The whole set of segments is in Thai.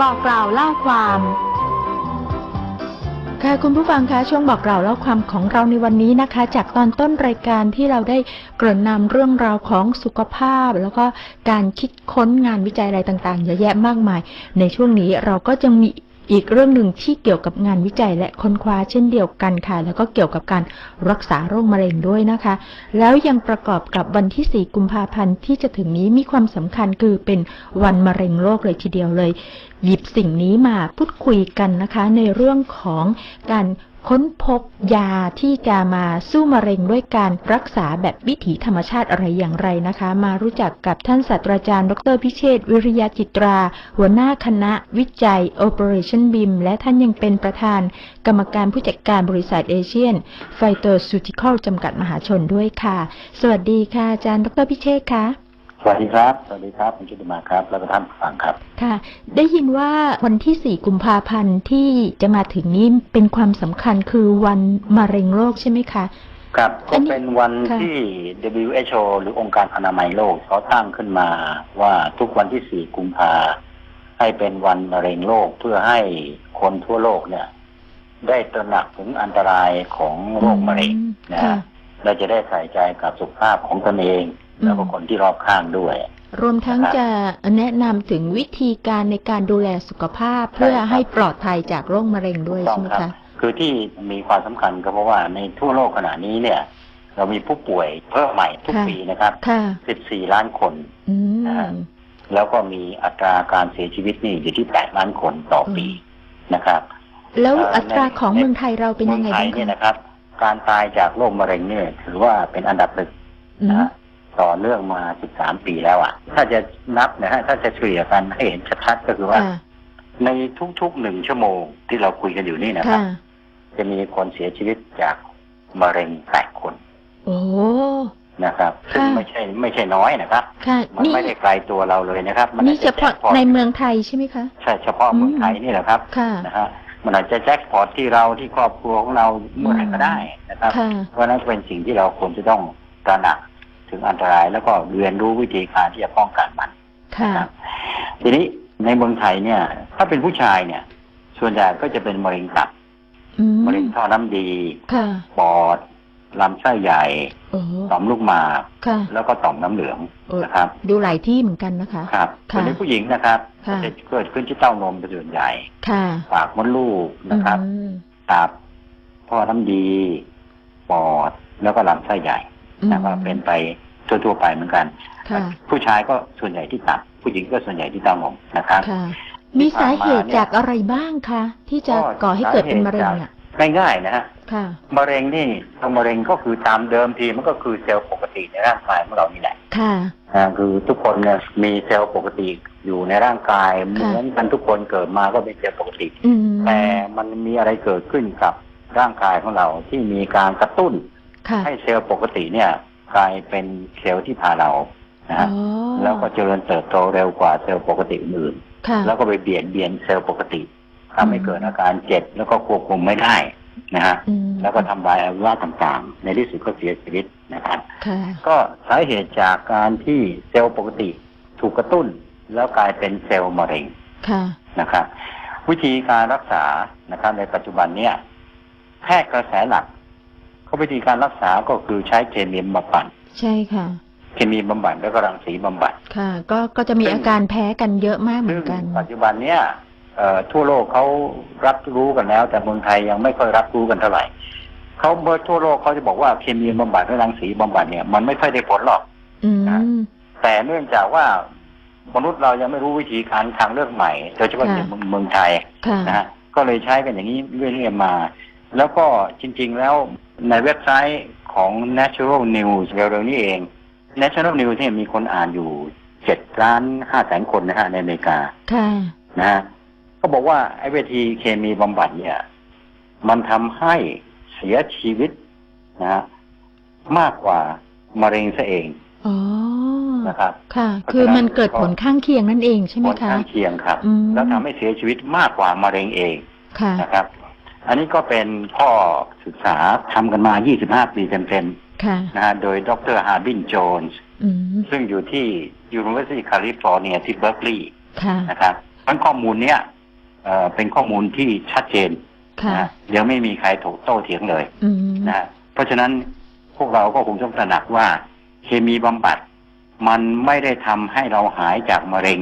บอกกล่าวเล่าความ ค่ะคุณผู้ฟังคะช่วงบอกกล่าวเล่าความของเราในวันนี้นะคะ จากตอนต้นรายการที่เราได้เกริ่นนำเรื่องราวของสุขภาพ แล้วก็การคิดค้นงานวิจัยอะไรต่างๆเยอะแยะมากมาย ในช่วงนี้เราก็จะมี อีกเรื่องหนึ่งที่เกี่ยวกับงานวิจัยและค้นคว้าเช่นเดียวกันค่ะ แล้วก็เกี่ยวกับการรักษาโรคมะเร็งด้วยนะคะ แล้วยังประกอบกับวันที่ 4 กุมภาพันธ์ที่จะถึงนี้มีความสำคัญคือเป็นวันมะเร็งโลกเลยทีเดียวเลย หยิบสิ่งนี้มาพูดคุยกันนะคะ ในเรื่องของการ ค้นพบยาที่จะมาสู้มะเร็งด้วยการรักษาแบบวิถีธรรมชาติอะไรอย่างไรนะคะ มารู้จักกับท่านศาสตราจารย์ ดรพิเชษวิริยาจิตรา หัวหน้าคณะวิจัย Operation BIM และท่านยังเป็นประธาน กรรมการผู้จัดการบริษัทเอเชียนไฟโตซูติคอลจำกัดมหาชนด้วยค่ะ สวัสดีค่ะอาจารย์ ดรพิเชษค่ะ วัสดีครับ สวัสดีครับคุณชุติมาครับ แล้วก็ท่านผู้ฟังครับ ค่ะ ได้ยินว่าวันที่ 4 กุมภาพันธ์ที่จะมาถึงนี้เป็นความสำคัญคือวันมะเร็งโลกใช่ไหมคะ ครับอัก็นนี้เป็นวันค่ะที่ WHO หรือองค์การอนามัยโลกเขาตั้งขึ้นมาว่าทุกวันที่ 4 กุมภาให้เป็นวันมะเร็งโลกเพื่อให้คนทั่วโลกเนี่ย ได้ตระหนักถึงอันตรายของโรคมะเร็งอืนะ ค่ะฮะและจะได้ใส่ใจกับสุขภาพของตนเองอืมแล้วก็คนที่รอบข้างด้วย รวมทั้งนะครับจะแนะนำถึงวิธีการในการดูแลสุขภาพเพื่อใช่ครับให้ปลอดภัยจากโรคมะเร็งด้วยต้อใช่งไหมครับคะคือที่มีความสำคัญก็เพราะว่าในทั่วโลกขณะนี้เนี่ย เรามีผู้ป่วยเพิ่มใหม่ทุกค่ะปีนะครับค่ะ14 ล้านคนอืนะฮะมแล้วก็มีอัตราการเสียชีวิตนี่อยู่ที่ 8 ล้านคนต่อปีนะครับ แล้วเอ่ออัตราในของเมืองไทยเราเป็นยังไงเมือไทบ้ายงเนี่ยคะนะครับ การตายจากโรคมะเร็งเนี่ยถือว่าเป็นอันดับหนึ่งอืนะมฮะต่อเนื่องมา 13 ปีแล้วอะ ถ้าจะนับนะฮะ ถ้าจะเฉลี่ยกันให้เห็นชัดๆก็คือว่าค่ะในทุกๆหนึ่งชั่วโมงที่เราคุยกันอยู่นี่นะครับค่ะจะมีคนเสียชีวิตจากมะเร็งแปดคน โอ้นะครับ ซึ่งค่ะไม่ใช่ไม่ใช่น้อยนะครับค่ะมันนี่ไม่ได้ไกลตัวเราเลยนะครับ มันี่อจเฉจะพาะแจ็คพอตในเมืองไทยใช่ไหมคะ ใช่เฉพาะเมืองไทยนี่แหละครับค่ะนะฮะ มันอาจจะแจ็คพอตที่เราที่ครอบครัวของเราเมื่อไหร่ก็ได้นะครับ ค่ะ เพราะฉะนั้นเป็นสิ่งที่เราควรจะต้องตระหนักถึงอันตราย แล้วก็เรียนรู้วิธีการที่จะป้องกันมัน ค่ะนะครับทีนี้ในเมืองไทยเนี่ย ถ้าเป็นผู้ชายเนี่ย ส่วนใหญ่ก็จะเป็นมะเร็งตับอืมมะเร็งท่อน้ำดี ค่ะ ปอด ลำไส้ใหญ่โอ้ต่อมลูกหมากค่ะแล้วก็ต่อมน้ำเหลืองโอ้นะครับ ดูหลายที่เหมือนกันนะคะ ครับค่ะส่วนในผู้หญิงนะครับค่ะจะเกิดขึ้นที่เต้านมเป็นส่วนใหญ่ค่ะปากมดลูกนะครับอืมตับท่อน้ำดีปอดแล้วก็ลำไส้ใหญ่นะครับอืมเป็นไปทั่วๆไปเหมือนกันค่ะผู้ชายก็ส่วนใหญ่ที่ตับผู้หญิงก็ส่วนใหญ่ที่เต้านมนะครับค่ะมีสาเหตุจากอะไรบ้างคะที่จะก็ก่อให้เกิดเป็นมะเร็งอะ ง่ายๆนะฮะค่ะมะเร็งนี่ตัวมะเร็งก็คือตามเดิมทีมันก็คือเซลล์ปกติในร่างกายของเรานี่แหละค่ะอ่าคือทุกคนเนี่ยมีเซลล์ปกติอยู่ในร่างกายเหมือนกันทุกคนเกิดมาก็เป็นเซลล์ปกติอืมแต่มันมีอะไรเกิดขึ้นกับร่างกายของเราที่มีการกระตุ้นค่ะให้เซลล์ปกติเนี่ยกลายเป็นเซลล์ที่พาเรานะอ๋อฮะแล้วก็เจริญเติบโตเร็วกว่าเซลล์ปกติอื่นค่ะแล้วก็ไปเบียดเบียนเซลล์ปกติ ทำให้อืมเกิดอาการเจ็บแล้วก็ควบคุมไม่ได้นะฮะอืมแล้วก็ทำลายอวัยวะต่างๆ ในที่สุดก็เสียชีวิตนะครับค่ะก็สาเหตุจากการที่เซลล์ปกติถูกกระตุ้น แล้วกลายเป็นเซลล์มะเร็งค่ะนะครับวิธีการรักษานะครับในปัจจุบันเนี้ยแพทย์กระแสหลักเขาวิธีการรักษาก็คือใช้เคมีบำบัดใช่ค่ะ เคมีบำบัดแล้วก็รังสีบำบัดค่ะ ก็ก็จะมีซึ่งอาการแพ้กันเยอะมากเหมืซึ่องนกัน ปัจจุบันเนี้ยเอ่อ ทั่วโลกเขารับรู้กันแล้ว แต่เมืองไทยยังไม่ค่อยรับรู้กันเท่าไหร่เขาเมื่อทั่วโลกเขาจะบอกว่าเคมีบำบัดและรังสีบำบัดเนี่ยมันไม่ค่อยได้ผลหรอกอืมแต่เนื่องจากว่ามนุษย์เรายังไม่รู้วิธีการทางเลือกใหม่โดยเฉพาะค่ะในเมืองเมืองไทยค่ะนะฮะก็เลยใช้กันอย่างนี้เรื่อยๆมา แล้วก็จริง ๆ แล้วในเว็บไซต์ของ Natural News เร็วๆนี้เอง National News เนี่ยมีคนอ่านอยู่เจ็ดล้านห้าแสนคนนะฮะในอเมริกาค่ะนะฮะ เขาบอกว่าไอ้เวทีเคมีบำบัดเนี่ย มันทำให้เสียชีวิตนะฮะมากกว่ามะเร็งซะเองอ๋อนะครับ ค่ะเพราะฉะนั้นคือมันเกิดผลข้างเคียงนั่นเองใช่ไหมผลคะข้างเคียงครับอืมแล้วทำให้เสียชีวิตมากกว่ามะเร็งเองค่ะนะครับ อันนี้ก็เป็นข้อศึกษาทำกันมา 25 ปีเต็มค่ะๆนะฮะโดยดรฮาร์บินโจนส์อืมซึ่งอยู่ที่ University California ที่เบิร์กลีย์ค่ะนะครับทั้งข้อมูลเนี้ย เอ่อเป็นข้อมูลที่ชัดเจนค่ะนะยังไม่มีใครถูกโต้เถียงเลยอืมนะเพราะฉะนั้นพวกเราก็คงต้องตระหนักว่า เคมีบำบัด มันไม่ได้ทำให้เราหายจากมะเร็ง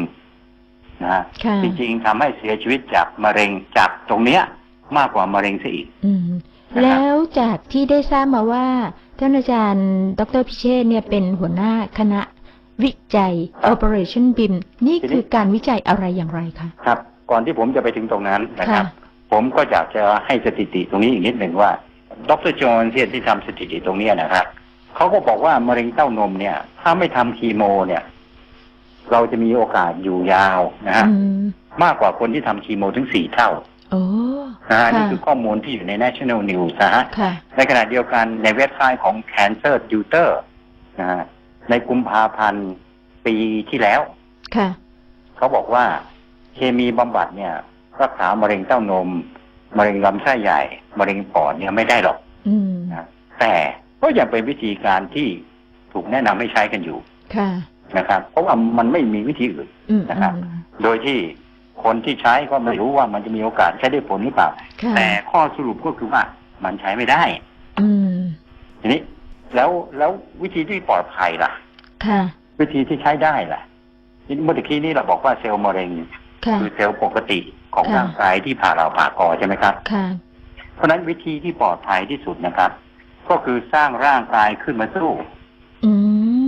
นะฮะค่ะจริงๆทำให้เสียชีวิตจากมะเร็งจากตรงเนี้ย มากกว่ามะเร็งซะอีกอืมนะครับแล้วจากที่ได้ทราบมาว่าท่านอาจารย์ ดรพิเชษฐ์เนี่ยเป็นหัวหน้าคณะวิจัย Operation BIM นี่คือการวิจัยอะไรอย่างไรคะครับ ก่อนที่ผมจะไปถึงตรงนั้นนะครับค่ะผมก็อยากจะให้สถิติตรงนี้อีกนิดหนึ่งว่า ดรจอห์นที่ที่ทำสถิติตรงเนี้ยนะครับเขาก็บอกว่ามะเร็งเต้านมเนี่ย ถ้าไม่ทำคีโมเนี่ย เราจะมีโอกาสอยู่ยาวนะฮะอืมมากกว่าคนที่ทำคีโมถึงสี่เท่าโอ้นะฮะค่ะนี่คือข้อมูลที่อยู่ใน National News นะฮะค่ะในขณะเดียวกันในเว็บไซต์ของ Cancer Tutor นะฮะในกุมภาพันธ์ปีที่แล้วค่ะเขาบอกว่า เคมีบำบัดเนี่ยรักษามะเร็งเต้านมมะเร็งลำไส้ใหญ่มะเร็งปอดเนี่ยไม่ได้หรอกอืมนะแต่ก็ยังเป็นวิธีการที่ถูกแนะนำให้ใช้กันอยู่ค่ะนะครับ เพราะว่ามันไม่มีวิธีอื่นอืมนะครับอืมโดยที่คนที่ใช้ก็ไม่รู้ว่ามันจะมีโอกาสใช้ได้ผลหรือเปล่าค่ะแต่ข้อสรุปก็คือว่ามันใช้ไม่ได้ อืมทีนี้แล้วแล้ววิธีที่ปลอดภัยล่ะค่ะวิธีที่ใช้ได้ล่ะนี่เมื่อตะกี้นี้เราบอกว่าเซลล์มะเร็ง ค่ะ คือเซลล์ปกติของค่ะ ร่างกายที่ผ่าเราผ่ากอใช่ไหมครับ ค่ะ เพราะฉะนั้นวิธีที่ปลอดภัยที่สุดนะครับ ก็คือสร้างร่างกายขึ้นมาสู้ อื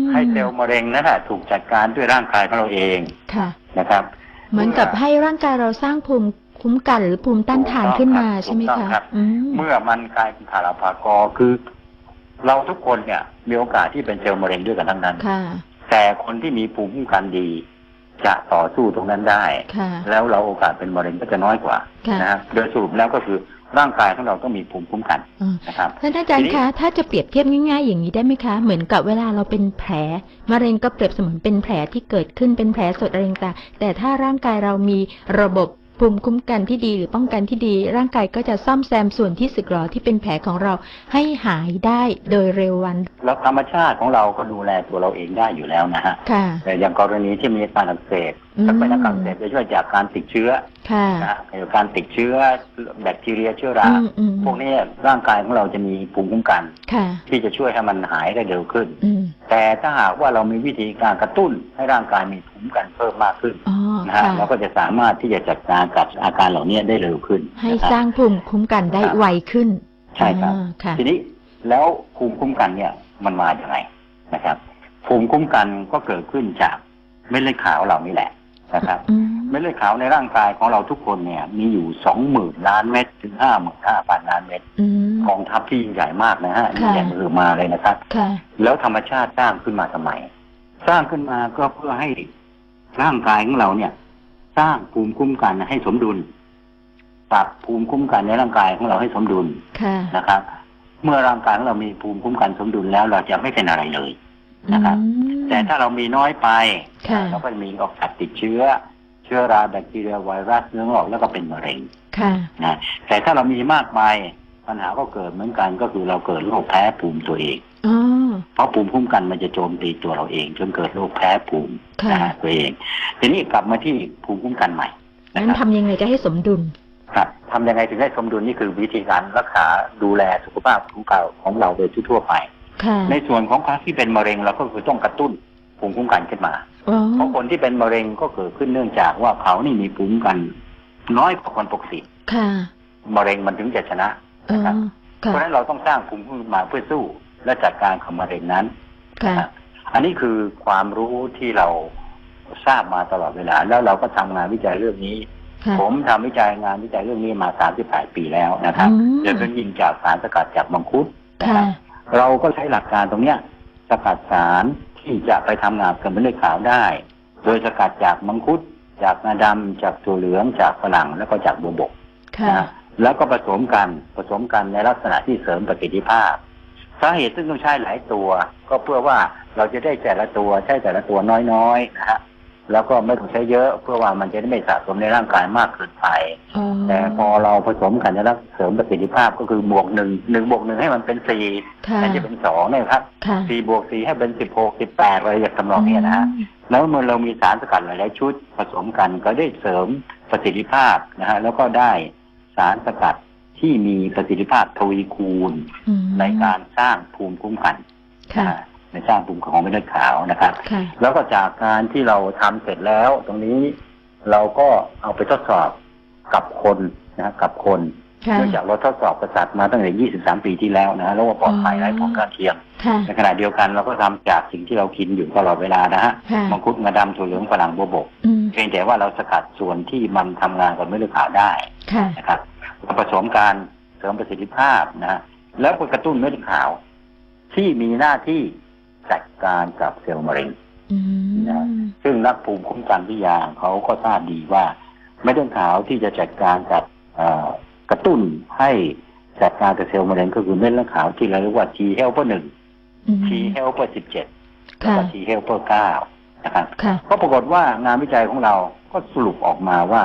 มให้เซลล์มะเร็งนั่นแหละถูกจัดการด้วยร่างกายของเราเองค่ะ นะครับ เหมือนกับให้ร่างกายเราสร้างภูมิคุ้มกันหรือภูมิต้านทานขึ้นมาถูกต้องใช่ไหมถูกต้คะองครับ อืมเมื่อมันกลายเป็นผ่าเราผ่ากอคือ เราทุกคนเนี่ย มีโอกาสที่เป็นเซลล์มะเร็งด้วยกันทั้งนั้น ค่ะ แต่คนที่มีภูมิคุ้มกันดี จะต่อสู้ตรงนั้นได้ค่ะแล้วเราโอกาสเป็นมะเร็งก็จะน้อยกว่าค่ะนะฮะโดยสรุปแล้วก็คือร่างกายของเราต้องมีภูมิคุ้มกันอืมนะครับท่านอาจารทีย์นี้คะถ้าจะเปรียบเทียบง่าย ๆ อย่างนี้ได้ไหมคะ เหมือนกับเวลาเราเป็นแผลมะเร็งก็เปรียบเสมือนเป็นแผลที่เกิดขึ้นเป็นแผลสดอะไรต่างๆแต่ถ้าร่างกายเรามีระบบ ภูมิคุ้มกันที่ดีหรือป้องกันที่ดี ร่างกายก็จะซ่อมแซมส่วนที่สึกหรอที่เป็นแผลของเราให้หายได้โดยเร็ววันแล้วธรรมชาติของเราก็ดูแลตัวเราเองได้อยู่แล้วนะฮะค่ะแต่อย่างกรณีที่มีอาการอักเสบอืม ถ้าเป็นอาการอักเสบจะช่วยจากการติดเชื้อค่ะนะฮะเกี่ยวกับการติดเชื้อแบคทีเรียเชื้อราอืมอืมพวกนี้ร่างกายของเราจะมีภูมิคุ้มกันค่ะที่จะช่วยให้มันหายได้เร็วขึ้นอืมแต่ถ้าหากว่าเรามีวิธีการกระตุ้นให้ร่างกายมีภูมิคุ้มกันเพิ่มมากขึ้นอ๋อนะฮะค่ะเราก็จะสามารถที่จะจัดการกับอาการเหล่านี้ได้เร็วขึ้น ให้นะครับสร้างภูมิคุ้มกันได้ครับไวขึ้น ใช่ครับอ่าค่ะทีนี้แล้วภูมิคุ้มกันเนี่ยมันมาอย่างไรนะครับ ภูมิคุ้มกันก็เกิดขึ้นจากเม็ดเลือดขาวเรานี่แหละ นะครับอืมเม็ดเลือดขาวในร่างกายของเราทุกคนเนี่ย มีอยู่สองหมื่นล้านเม็ดถึงห้าหมื่นห้าพันล้านเม็ดอืมกองทัพที่ยิ่งใหญ่มากนะฮะค่ะยิ่งใหญ่มือมาเลยนะครับค่ะแล้วธรรมชาติสร้างขึ้นมาทำไม สร้างขึ้นมาก็เพื่อให้ร่างกายของเราเนี่ย สร้างภูมิคุ้มกันให้สมดุลปรับภูมิคุ้มกันในร่างกายของเราให้สมดุลค่ะนะครับ เมื่อร่างกายของเรามีภูมิคุ้มกันสมดุลแล้วเราจะไม่เป็นอะไรเลย นะครับอืมแต่ถ้าเรามีน้อยไปค่ะเราก็จะมีโอกาสติดเชื้อ เชื้อราแบคทีเรียไวรัสเนื้องอกแล้วก็เป็นมะเร็งค่ะนะแต่ถ้าเรามีมากไปปัญหาก็เกิดเหมือนกันก็คือเราเกิดโรคแพ้ภูมิตัวเองอ๋อเพราะภูมิคุ้มกันมันจะโจมตีตัวเราเอง จนเกิดโรคแพ้ภูมิค่ะนะฮะตัวเอง ทีนี้กลับมาที่ภูมิคุ้มกันใหม่นะงั้นครับทำยังไงจะให้สมดุลครับทำยังไงถึงได้สมดุลนี่คือวิธีการรักษาดูแลสุขภาพของเราของเราโดยทั่วๆไปค่ะ ในส่วนของคนที่เป็นมะเร็งเราก็คือต้องกระตุ้นภูมิคุ้มกันขึ้นมาอ๋อเพราะคนที่เป็นมะเร็งก็เกิดขึ้นเนื่องจากว่าเขานี่มีภูมิคุ้มกัน น้อยกว่าคนปกติค่ะมะเร็งมันถึงจะชนะอ๋อนะครับเพค่ะราะฉะนั้นเราต้องสร้างภูมิคุ้มกันมาเพื่อสู้และจัดการกับมะเร็งนั้นค่ะนะครับอันนี้คือความรู้ที่เราทราบมาตลอดเวลา แล้วเราก็ทำงานวิจัยเรื่องนี้ค่ะผมทำวิจัยงานวิจัยเรื่องนี้มา 38 ปีแล้วนะครับอืมโดยเป็นยิงจากสารสกัดจากมังคุดนะคค่ะรับ เราก็ใช้หลักการตรงเนี้ยสกัดสารที่จะไปทำงานกับเม็ดเลือดขาวได้ โดยสกัดจากมังคุด จากงาดำจากถั่วเหลืองจากฝรั่งแล้วก็จากบัวบกค่ะนะแล้วก็ผสมกันผสมกันในลักษณะที่เสริมประสิทธิภาพสาเหตุซึ่งต้องใช้หลายตัว ก็เพื่อว่าเราจะได้แต่ละตัวใช้แต่ละตัวน้อยๆนะฮะ แล้วก็ไม่ต้องใช้เยอะเพื่อว่ามันจะได้ไม่สะสมในร่างกายมากเกินไปอ๋อแต่พอเราผสมกันแล้วเสริมประสิทธิภาพก็คือบวกหนึ่งหนึ่งบวกหนึ่งให้มันเป็นสี่ค่ะแทนที่เป็นสองเนี่ยครับค่ะสี่บวกสี่ให้เป็นสิบหกสิบแปดอะไรอย่างทำนองเนี้ยนะฮะ แล้วเมื่อเรามีสารสกัดหลายๆชุดผสมกันก็ได้เสริมประสิทธิภาพนะฮะแล้วก็ได้สารสกัดที่มีประสิทธิภาพทวีคูณ อืมในการสร้างภูมิคุ้มกันนะค่ะฮะ ในสร้างภูมิของเม็ดเลือดขาวนะครับค่ะแล้วก็จากการที่เราทำเสร็จแล้ว ตรงนี้เราก็เอาไปทดสอบกับคนนะฮะกับคนค่ะเนื่องจากเราทดสอบประสาทมาตั้งแต่ 23 ปีที่แล้วนะฮะแล้วว่าปลอดภัยไร้ผลข้างเคียงค่ะในขณะเดียวกันเราก็ทำจากสิ่งที่เรากินอยู่ตลอดเวลานะฮะค่ะมังคุดงาดำถั่วเหลืองฝรั่งบัวบกอืมเพียงแต่ว่าเราสกัดส่วนที่มันทำงานกับเม็ดเลือดขาวได้ค่ะนะครับผสมการเสริมประสิทธิภาพนะฮะ แล้วก็กระตุ้นเม็ดเลือดขาวที่มีหน้าที่ จัดการกับเซลล์มะเร็งอืมซึ่งนักภูมิคุ้มกันวิทยาเขาก็ทราบดีว่าเม็ดเลือดขาวที่จะจัดการกับเอ่อกระตุ้นให้จัดการกับเซลล์มะเร็งก็คือเม็ดเลือดขาวที่เราเรียกว่า T helper หนึ่งอืม T helper สิบเจ็ดแล้วค่ะก็ T helper เก้านะครับค่ะก็ปรากฏว่างานวิจัยของเราก็สรุปออกมาว่า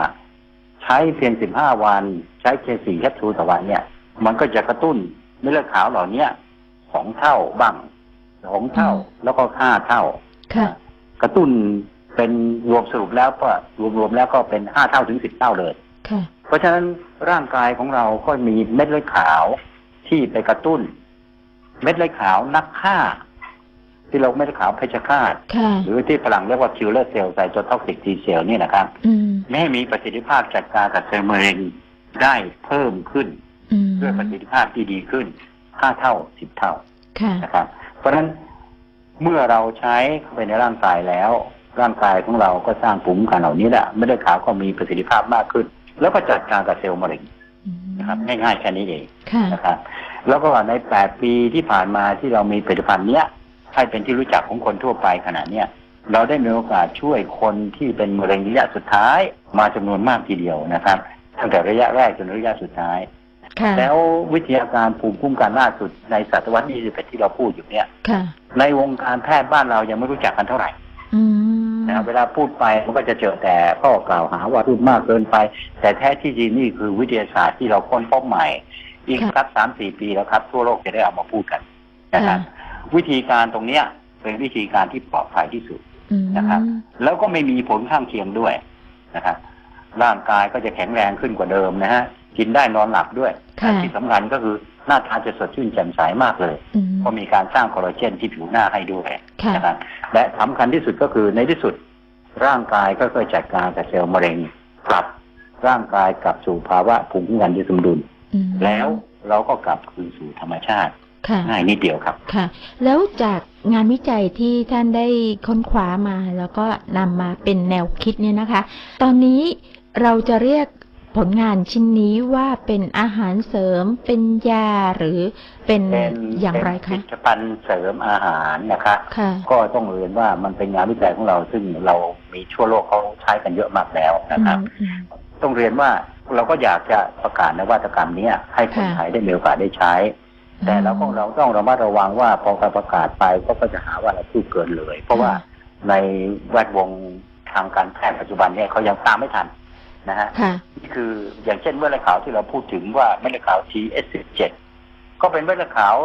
ใช้เพียง15วันใช้เพียง4แคปซูลต่อวันเนี่ย มันก็จะกระตุ้นเม็ดเลือดขาวเหล่าเนี้ยสองเท่าบ้าง สองเท่าแล้วก็ห้าเท่า ค่ะ กระตุ้นเป็นรวมสรุปแล้วก็รวมๆแล้วก็เป็นห้าเท่าถึงสิบเท่าเลย ค่ะ เพราะฉะนั้นร่างกายของเราก็มีเม็ดเลือดขาวที่ไปกระตุ้น เม็ดเลือดขาวนักฆ่า ที่เราเม็ดเลือดขาวเพชฌฆาต ค่ะ หรือที่ฝรั่งเรียกว่า killer cell cytotoxic T cell นี่นะครับ อืม ไม่ให้มีประสิทธิภาพจัดการกับเซลล์มะเร็งได้เพิ่มขึ้น อืมด้วยประสิทธิภาพที่ดีขึ้นห้าเท่าสิบเท่าค่ะ นะครับ เพราะฉะนั้นเมื่อเราใช้เข้าไปในร่างกายแล้ว ร่างกายของเราก็สร้างภูมิคุ้มกันเหล่านี้แหละไม่ได้ขาวก็มีประสิทธิภาพมากขึ้น แล้วก็จัดการกับเซลล์มะเร็งอืมนะครับ ง่ายๆแค่นี้เองค่ะนะครับ แล้วก็ในแปดปีที่ผ่านมาที่เรามีผลิตภัณฑ์เนี้ยให้เป็นที่รู้จักของคนทั่วไปขณะเนี้ยเราได้มีโอกาสช่วยคนที่เป็นมะเร็งระยะสุดท้ายมาจำนวนมากทีเดียวนะครับ ตั้งแต่ระยะแรกจนระยะสุดท้ายค่ะ แล้ววิทยาการภูมิคุ้มกันล่าสุดในศตวรรษที่21ที่เราพูดอยู่เนี่ยค่ะในวงการแพทย์บ้านเรายังไม่รู้จักกันเท่าไหร่อืมนะครับเวลาพูดไปมันก็จะเจอแต่ข้อกล่าวหาว่าพูดมากเกินไป แต่แท้ที่จริงนี่คือวิทยาศาสตร์ที่เราค้นพบใหม่ อีกสักสามสี่ปีแล้วครับ ทั่วโลกจะได้เอามาพูดกันนะครับวิธีการตรงเนี้ยเป็นวิธีการที่ปลอดภัยที่สุดอืมนะครับแล้วก็ไม่มีผลข้างเคียงด้วยนะครับร่างกายก็จะแข็งแรงขึ้นกว่าเดิมนะฮะ กินได้นอนหลับด้วยค่ะที่สำคัญก็คือหน้าตาจะสดชื่นแจ่มใสมากเลยอืมเพราะมีการสร้างคอลลาเจนที่ผิวหน้าให้ด้วยค่ะนะครับและสำคัญที่สุดก็คือในที่สุด ร่างกายก็ค่อยจัดการกับเซลล์มะเร็งกลับร่างกายกลับสู่ภาวะภูมิคุ้มกันที่สมดุลอืมแล้วเราก็กลับคืนสู่ธรรมชาติค่ะง่ายนิดเดียวครับค่ะ แล้วจากงานวิจัยที่ท่านได้ค้นคว้ามา แล้วก็นำมาเป็นแนวคิดเนี่ยนะคะ ตอนนี้เราจะเรียก ผลงานชิ้นนี้ว่าเป็นอาหารเสริมเป็นยาหรือเป็นเป็นอย่างไรเป็นคะผลิตภัณฑ์เสริมอาหารนะครับค่ะ ก็ต้องเรียนว่ามันเป็นงานวิจัยของเราซึ่งเรามีทั่วโลกเขาใช้กันเยอะมากแล้วนะครับ อืม ต้องเรียนว่าเราก็อยากจะประกาศนวัตกรรมเนี้ยให้คนค่ะ ไทยได้มีโอกาสได้ใช้อืมแต่เราก็เราต้องระมัดระวังว่าพอการประกาศไปก็ก็จะหาว่าเราพูดเกินเลย เพราะว่าในแวดวงทางการแพทย์ปัจจุบันเนี่ยเขายังตามไม่ทัน นะฮะค่ะนี่คืออย่างเช่นเมื่อไรขาวที่เราพูดถึงว่าเม็ดเลือดขาว TS17 ก็เป็นเม็ดเลือดขาว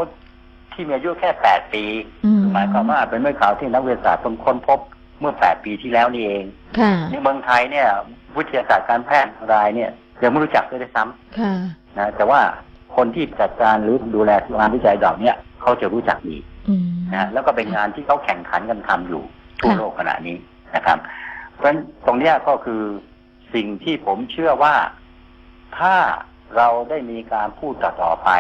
ที่มีอายุแค่8ปีอืมหมายความว่าเป็นเม็ดเลือดขาวที่นักวิทยาศาสตร์เพิ่งค้นพบเมื่อ8ปีที่แล้วนี่เองค่ะในเมืองไทยเนี่ย วิทยาศาสตร์การแพทย์รายเนี่ยยังไม่รู้จักเลยด้วยซ้ค่ะำนะแต่ว่าคนที่จัดการหรือดูแลงานวิจัยเหล่าเนี้ยเขาจะรู้จักดีอืมนะแล้วก็เป็นงานที่เขาแข่งขันกันทำอยู่ทั่วค่ะโลกขณะนี้นะครับ เพราะฉะนั้นตรงเนี้ยก็คือ สิ่งที่ผมเชื่อว่าถ้าเราได้มีการพูดต่อไป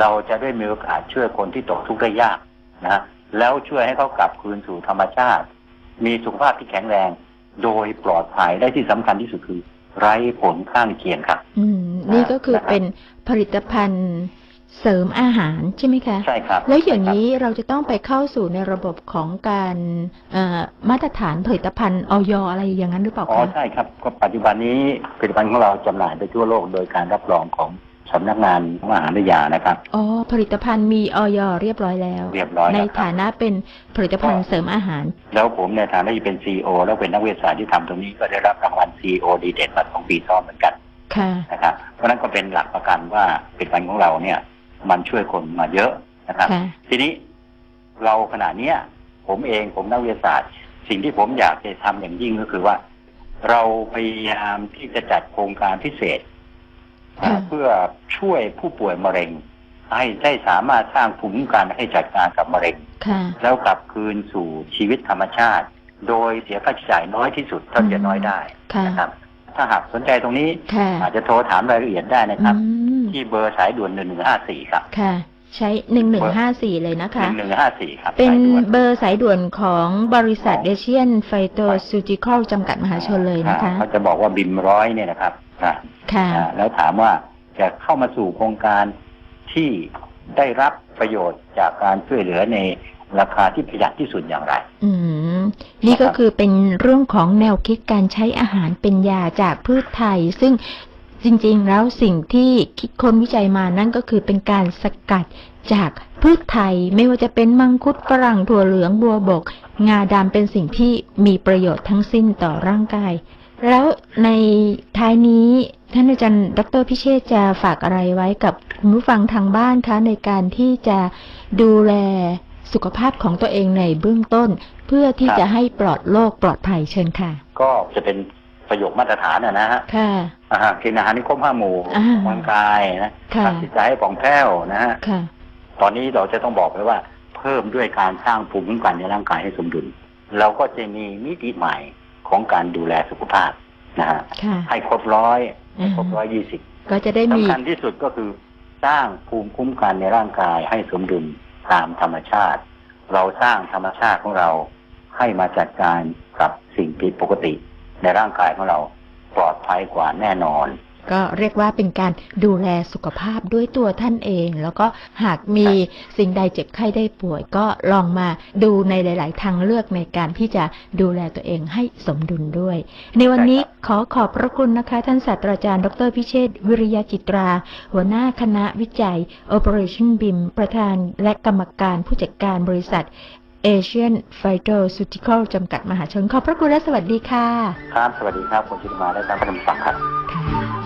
เราจะได้มีโอกาสช่วยคนที่ตกทุกข์ได้ยากนะแล้วช่วยให้เขากลับคืนสู่ธรรมชาติ มีสุขภาพที่แข็งแรง โดยปลอดภัยและที่สำคัญที่สุดคือ ไร้ผลข้างเคียงครับอืมนี่ก็คือเป็นผลิตภัณฑ์ เสริมอาหารใช่ไหมคะ ใช่ครับ แล้วอย่างนี้เราจะต้องไปเข้าสู่ในระบบของการเอ่อมาตรฐานผลิตภัณฑ์ออยอะไรอย่างนั้นหรือเปล่าอ๋อคะใช่ครับก็ปัจจุบันนี้ผลิตภัณฑ์ของเราจำหน่ายไปทั่วโลกโดยการรับรองของสำนักงานอาหารและยานะครับอ๋อผลิตภัณฑ์มีออยเรียบร้อยแล้ว เรียบร้อยในแล้วครัฐาบนะเป็นผลิตภัณฑ์เสริมอาหาร แล้วผมในฐานะที่เป็นซีอแล้วเป็นนักวิทยาศาสตร์ที่ทำตรงนี้ก็ได้รับรางวัลซีอดีเด่นมาสองปีซ้อนเหมือนกันค่ะนะครับเพราะฉะนั้นก็เป็นหลักประกันว่าผลิตภัณฑ์ของเราเนี่ย มันช่วยคนมาเยอะนะครับค่ะทีนี้เราขณะเนี้ย ผมเองผมนักวิทยาศาสตร์ สิ่งที่ผมอยากจะทำอย่างยิ่งก็คือว่า เราพยายามที่จะจัดโครงการพิเศษค่ะเพื่อช่วยผู้ป่วยมะเร็ง ให้ได้สามารถสร้างภูมิคุ้มกันให้จัดการกับมะเร็งค่ะแล้วกลับคืนสู่ชีวิตธรรมชาติ โดยเสียค่าใช้จ่ายน้อยที่สุดเท่าที่จะน้อยได้ค่ะนะครับ ถ้าหากสนใจตรงนี้ค่ะอาจจะโทรถามรายละเอียดได้นะครับอืม ที่เบอร์สายด่วนหนึ่งหนึ่งห้าสี่ครับ ค่ะ ใช้หนึ่งหนึ่งห้าสี่เลยนะหคะนึ่งหนึ่งห้าสี่ครับ เป็นสายด่วนเบอร์สายด่วนของบริษัทของเดเชียนไฟโตซูติคอลจำกัดมหาชนเลยนะคะอ่าเขาจะบอกว่าบิมร้อยเนี่ยนะครับอ่าค่ะอ่าแล้วถามว่าจะเข้ามาสู่โครงการที่ได้รับประโยชน์จากการช่วยเหลือในราคาที่ประหยัดที่สุดอย่างไร อืม นี่ก็คือเป็นเรื่องของแนวคิดการใช้อาหารเป็นยาจากพืชไทย ซึ่ง จริงๆ แล้วสิ่งที่คิดค้นวิจัยมานั่นก็คือเป็นการสกัดจากพืชไทยไม่ว่าจะเป็นมังคุดฝรั่งถั่วเหลืองบัวบก งาดำเป็นสิ่งที่มีประโยชน์ทั้งสิ้นต่อร่างกาย แล้วในท้ายนี้ท่านอาจารย์ดรพิเชษจะฝากอะไรไว้กับคุณผู้ฟังทางบ้านคะในการที่จะดูแลสุขภาพของตัวเองในเบื้องต้น เพื่อที่จะให้ปลอดโรคปลอดภัยเชิญค่ะ ก็จะเป็น ประโยคมาตรฐานนะนะฮะค่ะอาหารกินอาหารที่ครบห้าหมู่อ่าออกกำลังกายนะค่ะ ทำจิตใจให้ผ่องแผ้วนะฮะค่ะ ตอนนี้เราจะต้องบอกเลยว่า เพิ่มด้วยการสร้างภูมิคุ้มกันในร่างกายให้สมดุล เราก็จะมีมิติใหม่ของการดูแลสุขภาพนะฮะค่ะให้ครบร้อยให้ครบอืมร้อยยี่สิบ ก็จะได้มี สำคัญที่สุดก็คือสร้างภูมิคุ้มกันในร่างกายให้สมดุลตามธรรมชาติ เราสร้างธรรมชาติของเราให้มาจัดการกับสิ่งผิดปกติ ในร่างกายของเราปลอดภัยกว่าแน่นอน ก็เรียกว่าเป็นการดูแลสุขภาพด้วยตัวท่านเอง แล้วก็หากมีสิ่งใดเจ็บไข้ได้ป่วย ก็ลองมาดูในหลาย ๆ ทางเลือกในการที่จะดูแลตัวเองให้สมดุลด้วย ในวันนี้ใช่ครับขอขอบพระคุณนะคะ ท่านศาสตราจารย์ ดรพิเชษฐ์วิริยะจิตรา หัวหน้าคณะวิจัย Operation BIM ประธานและกรรมการผู้จัดการบริษัท Asian Phytoceutical จำกัดมหาชนขอบพระคุณและสวัสดีค่ะ ครับ สวัสดีครับ คุณชิตมาและท่านผู้ชมฟังครับค่ะ